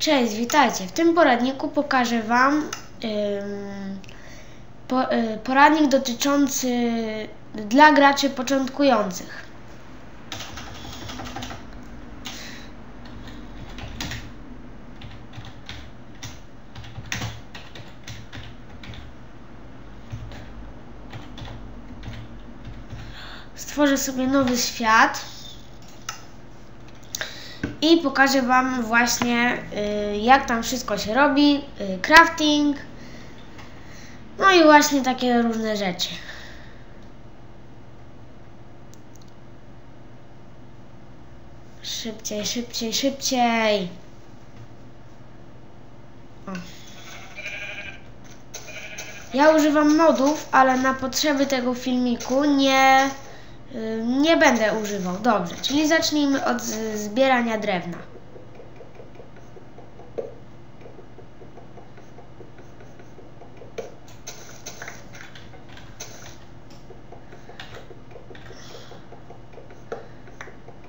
Cześć, witajcie. W tym poradniku pokażę Wam ym, po, y, poradnik dotyczący dla graczy początkujących. Stworzę sobie nowy świat i pokażę Wam właśnie y, jak tam wszystko się robi, y, crafting, no i właśnie takie różne rzeczy. Szybciej, szybciej, szybciej. O. Ja używam modów, ale na potrzeby tego filmiku nie nie będę używał. Dobrze, czyli zacznijmy od zbierania drewna.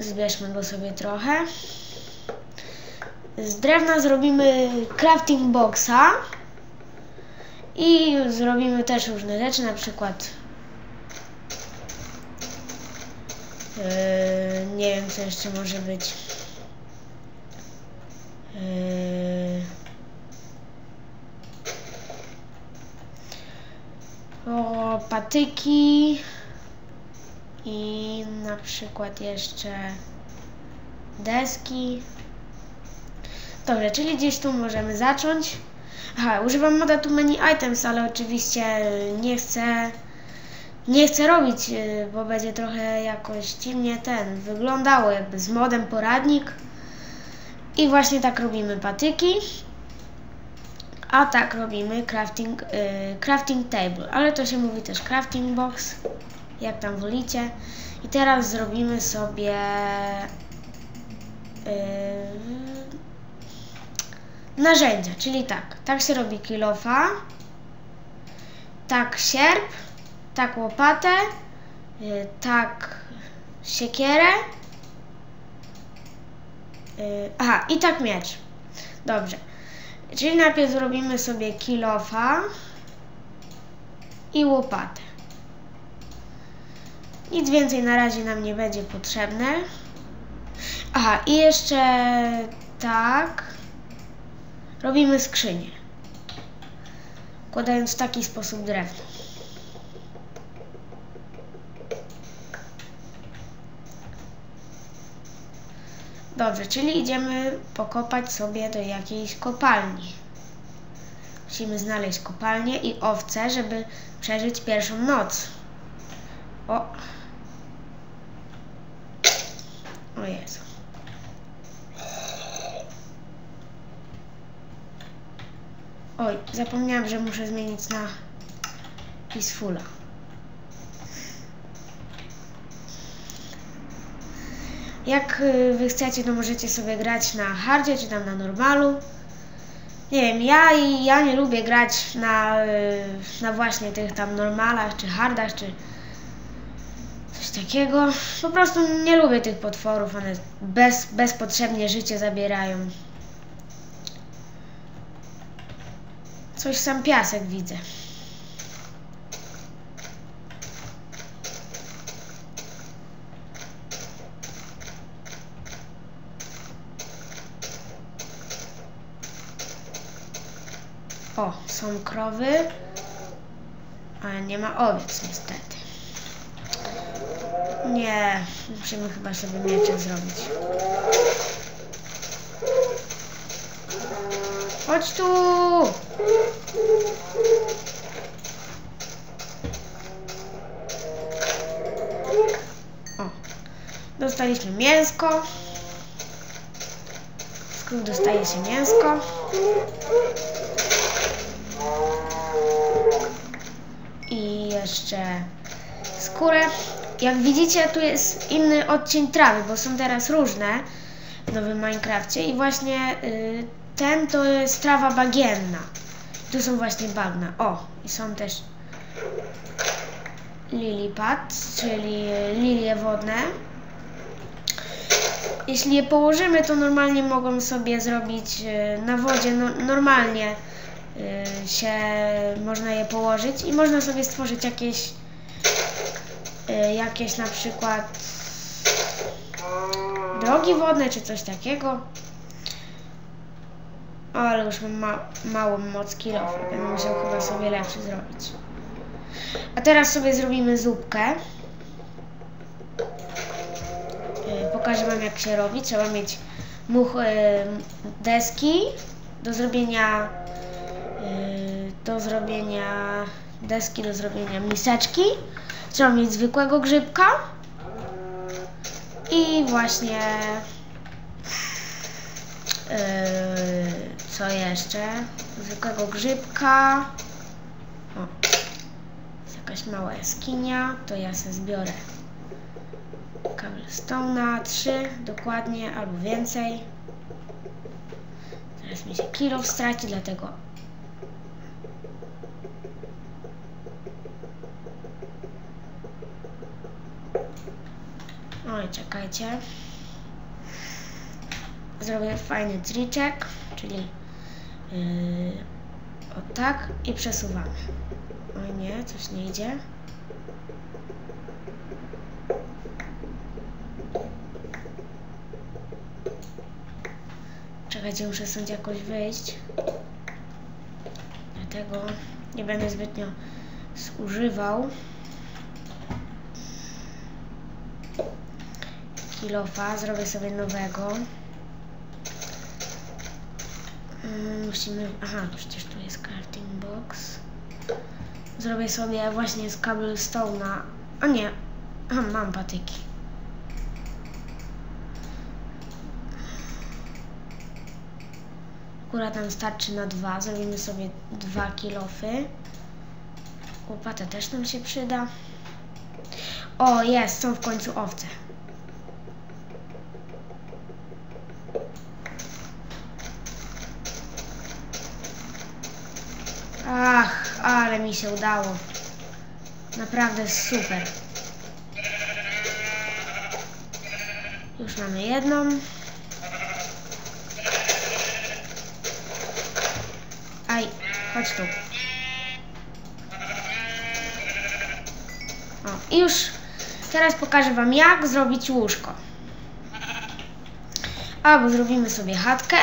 Zbierzmy go sobie trochę. Z drewna zrobimy crafting boxa i zrobimy też różne rzeczy, na przykład Yy, nie wiem, co jeszcze może być. Yy... O, patyki i na przykład jeszcze deski. Dobrze, czyli gdzieś tu możemy zacząć. Aha, używam moda tu many items, ale oczywiście nie chcę nie chcę robić, y, bo będzie trochę jakoś dziwnie ten wyglądało, jakby z modem poradnik. I właśnie tak robimy patyki. A tak robimy crafting, y, crafting table, ale to się mówi też crafting box, jak tam wolicie. I teraz zrobimy sobie y, narzędzia, czyli tak, tak się robi kilofa, tak sierp, tak łopatę, y, tak siekierę, y, aha, i tak miecz. Dobrze. Czyli najpierw zrobimy sobie kilofa i łopatę. Nic więcej na razie nam nie będzie potrzebne. Aha, i jeszcze tak robimy skrzynię. Kładając w taki sposób drewno. Dobrze, czyli idziemy pokopać sobie do jakiejś kopalni. Musimy znaleźć kopalnię i owce, żeby przeżyć pierwszą noc. O! O Jezu. Oj, zapomniałam, że muszę zmienić na Peacefula. Jak y, wy chcecie, to możecie sobie grać na hardzie, czy tam na normalu. Nie wiem, ja i ja nie lubię grać na, y, na właśnie tych tam normalach, czy hardach, czy coś takiego. Po prostu nie lubię tych potworów, one bez, bezpotrzebnie życie zabierają. Coś sam piasek widzę. O, są krowy, ale nie ma owiec niestety. Nie, musimy chyba sobie miecze zrobić. Chodź tu! O, dostaliśmy mięsko. Skrót dostaje się mięsko. Jeszcze skórę. Jak widzicie, tu jest inny odcień trawy, bo są teraz różne w nowym Minecrafcie i właśnie y, ten to jest trawa bagienna. Tu są właśnie bagna. O, i są też lily pad, czyli lilie wodne. jeśli je położymy, to normalnie mogą sobie zrobić e, na wodzie, no, normalnie się można je położyć i można sobie stworzyć jakieś e, jakieś na przykład drogi wodne czy coś takiego. Ale już mam ma małą moc kilofa, będę musiał chyba sobie lepszy zrobić. A teraz sobie zrobimy zupkę. Yy, Pokażę Wam jak się robi. Trzeba mieć much, deski do zrobienia do zrobienia deski do zrobienia miseczki. Trzeba mieć zwykłego grzybka i właśnie yy, co jeszcze? Zwykłego grzybka. O, jest jakaś mała jaskinia, to ja sobie zbiorę cobblestone'a, trzy dokładnie albo więcej. Teraz mi się kilo straci, dlatego Oj, czekajcie. Zrobię fajny triczek, czyli yy, o tak i przesuwamy. Oj nie, coś nie idzie. Czekajcie, muszę stąd jakoś wyjść. Dlatego nie będę zbytnio zużywał. Kilofa, zrobię sobie nowego. Yy, musimy, aha, przecież tu jest crafting box. Zrobię sobie właśnie z cobblestone'a, a nie, aha, mam patyki. Akurat nam starczy na dwa, zrobimy sobie dwa kilofy. Łopata też nam się przyda. O, jest, są w końcu owce. Ach, ale mi się udało. Naprawdę super. Już mamy jedną. Aj, chodź tu. O, i już teraz pokażę Wam jak zrobić łóżko. Albo zrobimy sobie chatkę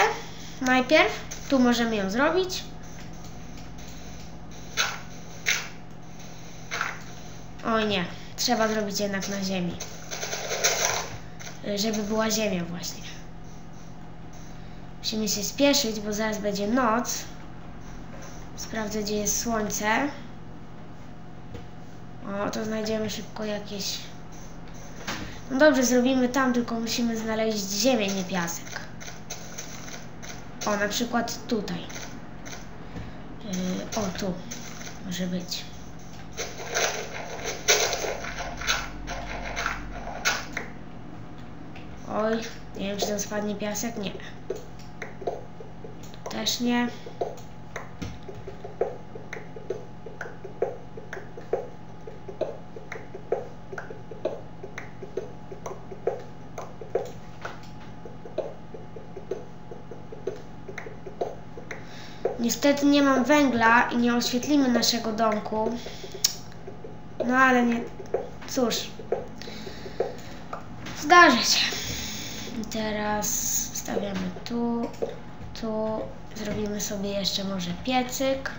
najpierw. Tu możemy ją zrobić. Oj nie, trzeba zrobić jednak na ziemi. Żeby była ziemia właśnie. Musimy się spieszyć, bo zaraz będzie noc. Sprawdzę, gdzie jest słońce. O, to znajdziemy szybko jakieś... No dobrze, zrobimy tam, tylko musimy znaleźć ziemię, nie piasek. O, na przykład tutaj. Yy, o, tu. Może być. Oj, nie wiem, czy tam spadnie piasek. Nie. Też nie. Niestety nie mam węgla i nie oświetlimy naszego domku. No ale nie... Cóż. Zdarzy się. Teraz stawiamy tu, tu. Zrobimy sobie jeszcze może piecyk.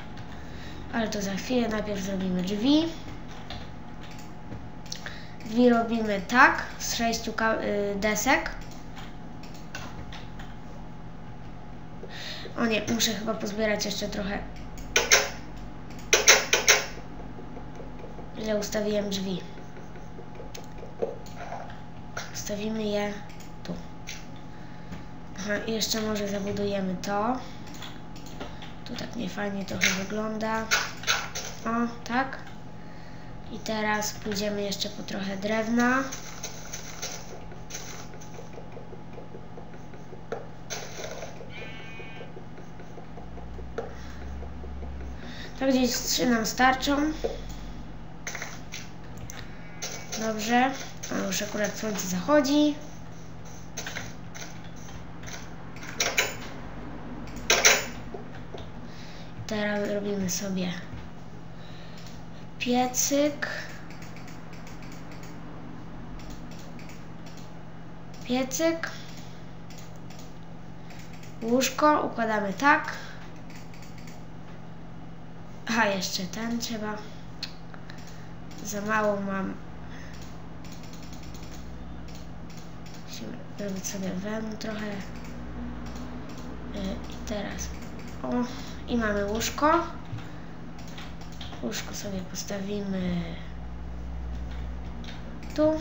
Ale to za chwilę. Najpierw zrobimy drzwi. Drzwi robimy tak, z sześciu y, desek. O nie, muszę chyba pozbierać jeszcze trochę. Ile ustawiłem drzwi? Ustawimy je jeszcze może zabudujemy to. Tu tak niefajnie trochę wygląda. O, tak. I teraz pójdziemy jeszcze po trochę drewna. Tak gdzieś trzy nam starczą. Dobrze. A już akurat słońce zachodzi. Teraz robimy sobie piecyk. Piecyk. Łóżko układamy tak. Aha, jeszcze ten trzeba. Za mało mam. Musimy robić sobie wem trochę. Y, I teraz. O, i mamy łóżko. Łóżko sobie postawimy tu.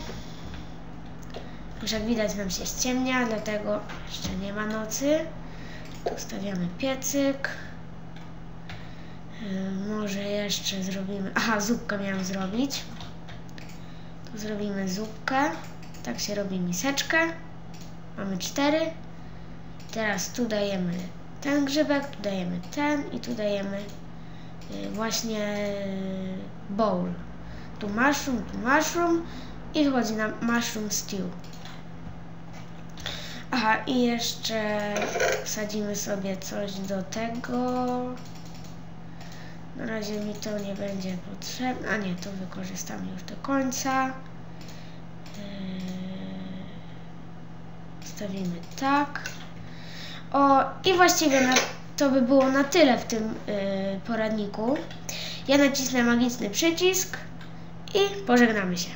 Już jak widać nam się ściemnia, dlatego jeszcze nie ma nocy. Tu stawiamy piecyk. Yy, może jeszcze zrobimy... Aha, zupkę miałam zrobić. Tu zrobimy zupkę. Tak się robi miseczkę. Mamy cztery. Teraz tu dajemy ten grzybek, tu dajemy ten i tu dajemy yy, właśnie yy, bowl. Tu mushroom, tu mushroom i wychodzi nam mushroom stew. Aha, i jeszcze wsadzimy sobie coś do tego. Na razie mi to nie będzie potrzebne. A nie, to wykorzystamy już do końca. Yy, Stawimy tak. O, i właściwie na, to by było na tyle w tym yy, poradniku. Ja nacisnę magiczny przycisk i pożegnamy się.